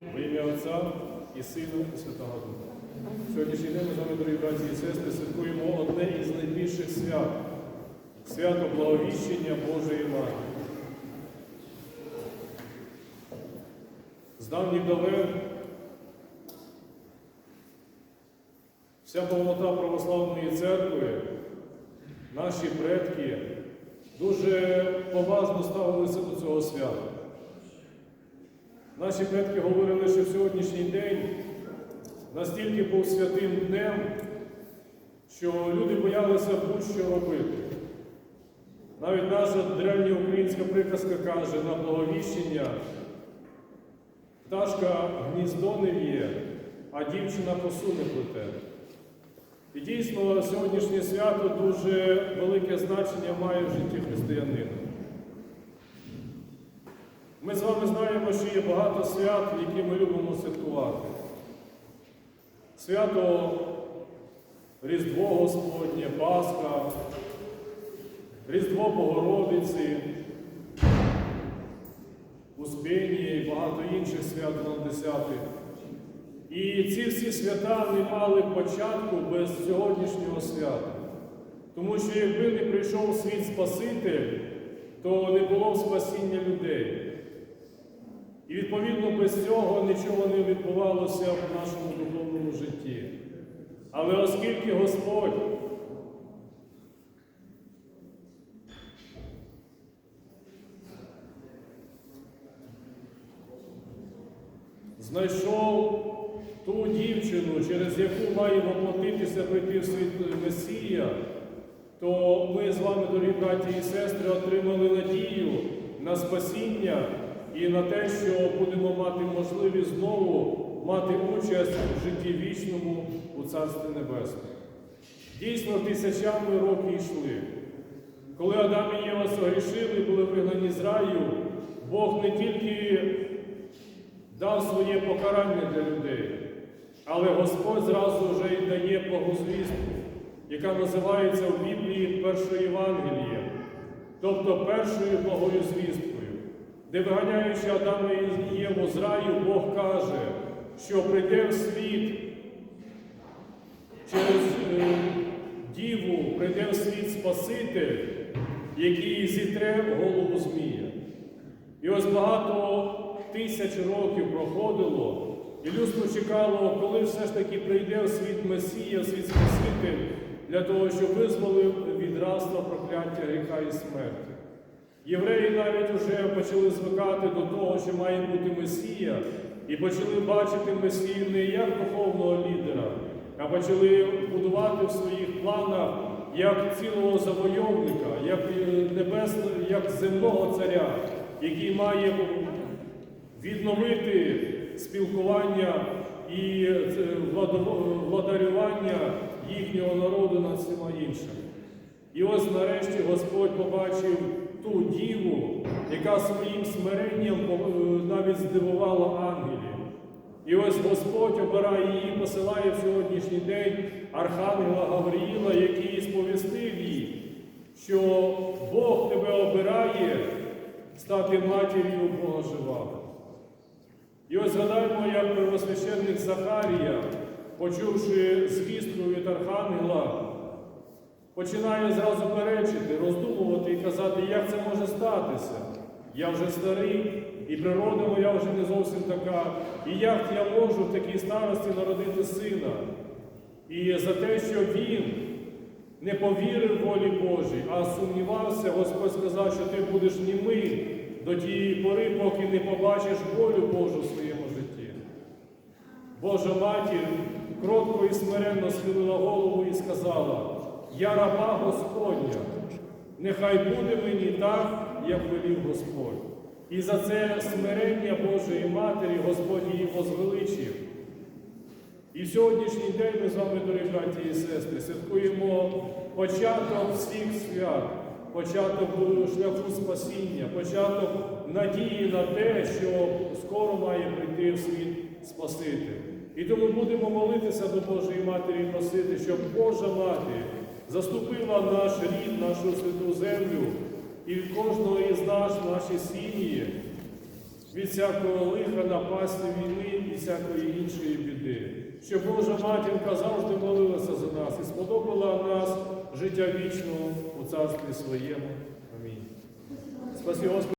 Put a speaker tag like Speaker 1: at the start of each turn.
Speaker 1: Во ім'я Отця і Сина і Святого Духа. Сьогоднішній день ми з вами, дорогі браті і сестри, святкуємо одне із найбільших свят свято Благовіщення Божої Матері. З давніх давен вся повнота православної церкви, наші предки дуже поважно ставилися до цього свята. Наші предки говорили, що сьогоднішній день настільки був святим днем, що люди боялися будь-що робити. Навіть наша древня українська приказка каже на благовіщення, пташка гніздо не в'є, а дівчина косу не плете. І дійсно сьогоднішнє свято дуже велике значення має в житті християнина. Ми з вами знаємо, що є багато свят, які ми любимо святкувати. Свято Різдво Господнє, Пасха, Різдво Богородиці, Успіння і багато інших свят на десятих. І ці всі свята не мали початку без сьогоднішнього свята. Тому що якби не прийшов світ Спаситель, то не було б спасіння людей. Відповідно без цього нічого не відбувалося в нашому духовному житті. Але оскільки Господь знайшов ту дівчину, через яку має воплотитися прийти в світ Месія, то ми з вами, дорогі браті і сестри, отримали надію на спасіння і на те, що будемо мати можливість знову мати участь у житті вічному у Царстві Небесному. Дійсно, тисячами років йшли. Коли Адам і Єва согрішили, були вигнані з раю, Бог не тільки дав своє покарання для людей, але Господь зразу вже й дає благозвістку, яка називається в Біблії першою Євангелієм, тобто першою благою звісткою де виганяючи Адама і Єву з раю, Бог каже, що прийде в світ через е, Діву, прийде в світ Спаситель, який зітре голову Змія. І ось багато тисяч років проходило, і людство чекало, коли все ж таки прийде в світ Месія, в світ Спаситель, для того, щоб визволив від рабства прокляття гріха і смерті. Євреї навіть вже почали звикати до того, що має бути Месія, і почали бачити Месію не як духовного лідера, а почали будувати в своїх планах як цілого завойовника, як небесного, як земного царя, який має відновити спілкування і е, владарювання їхнього народу над всіма іншими. І ось нарешті Господь побачив ту діву, яка своїм смиренням навіть здивувала ангелів. І ось Господь обирає її, посилає в сьогоднішній день Архангела Гавриїла, який сповістив їй, що Бог тебе обирає стати матір'ю Бога живого. І ось згадаємо, як первосвященник Захарія, почувши звістку від Архангела, починає зразу перечити, роздумувати казати, як це може статися. Я вже старий, і природа моя вже не зовсім така. І як я можу в такій старості народити сина? І за те, що він не повірив волі Божій, а сумнівався, Господь сказав, що ти будеш німий до тієї пори, поки не побачиш волю Божу в своєму житті. Божа матір кротко і смиренно схилила голову і сказала, я раба Господня, нехай буде мені так, як велів Господь. І за це смирення Божої Матері Господь її возвеличив. І в сьогоднішній день ми з вами, дорогі браті і сестри, святкуємо початок всіх свят, початок шляху спасіння, початок надії на те, що скоро має прийти в світ Спаситель. І тому будемо молитися до Божої Матері і просити, щоб Божа Мати заступила наш рід, нашу святу землю і від кожного із нас, наші сім'ї, від всякого лиха, напасти війни і всякої іншої біди. Щоб Божа матінка завжди молилася за нас і сподобала нас життя вічного у царстві своєму. Амінь. Спасі Господи.